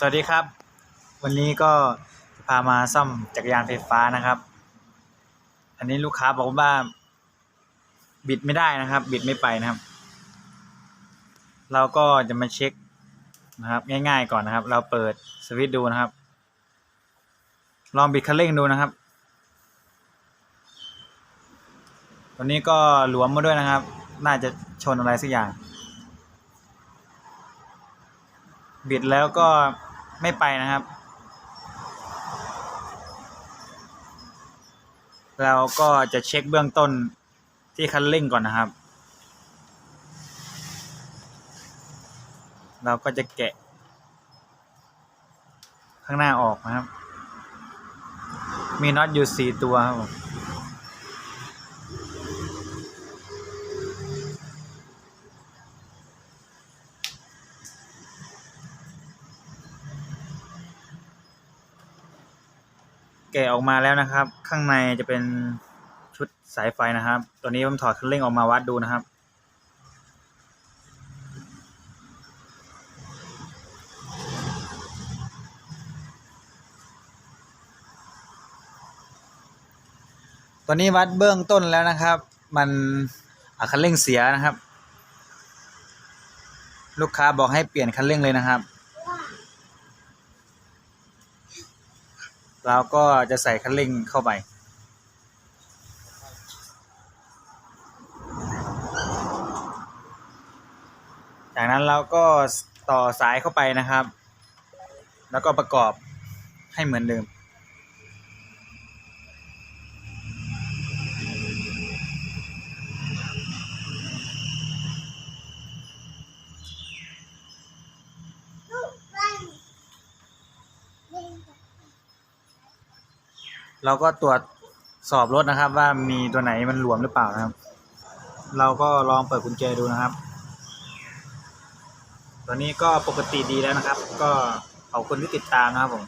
สวัสดีครับ วันนี้ก็พามาซ่อมจักรยานไฟฟ้านะครับ อันนี้ลูกค้าบอกว่า บิดไม่ได้นะครับ บิดไม่ไปนะครับ เราก็จะมาเช็คนะครับ ง่าย ๆก่อนนะครับ เราเปิดสวิตช์ดูนะครับ ลองบิดคันเร่งดูนะครับตัวนี้ก็หลวมมาด้วยนะครับ น่าจะชนอะไรสักอย่างบิดแล้วก็ ไม่ไปนะครับ เราก็จะเช็คเบื้องต้นที่คันเร่งก่อนนะครับ เราก็จะแกะ ข้างหน้าออกนะครับ มีน็อตอยู่สี่ตัวครับ กะออกมาแล้วนะครับ ข้างในจะเป็นชุดสายไฟนะครับ ตัวนี้ผมถอดคันเร่งออกมาวัดดูนะครับตอนนี้วัดเบื้องต้นแล้วนะครับ มันอะคันเร่งเสียนะครับ ลูกค้าบอกให้เปลี่ยนคันเร่งเลยนะครับ เราก็จะใส่คันเร่งเข้าไป จากนั้นเราก็ต่อสายเข้าไปนะครับ แล้วก็ประกอบให้เหมือนเดิม เราก็ตรวจสอบรถนะครับ ว่ามีตัวไหนมันหลวมหรือเปล่านะครับ เราก็ลองเปิดกุญแจดูนะครับ ตัวนี้ก็ปกติดีแล้วนะครับ ก็ขอบคุณที่ติดตามนะครับผม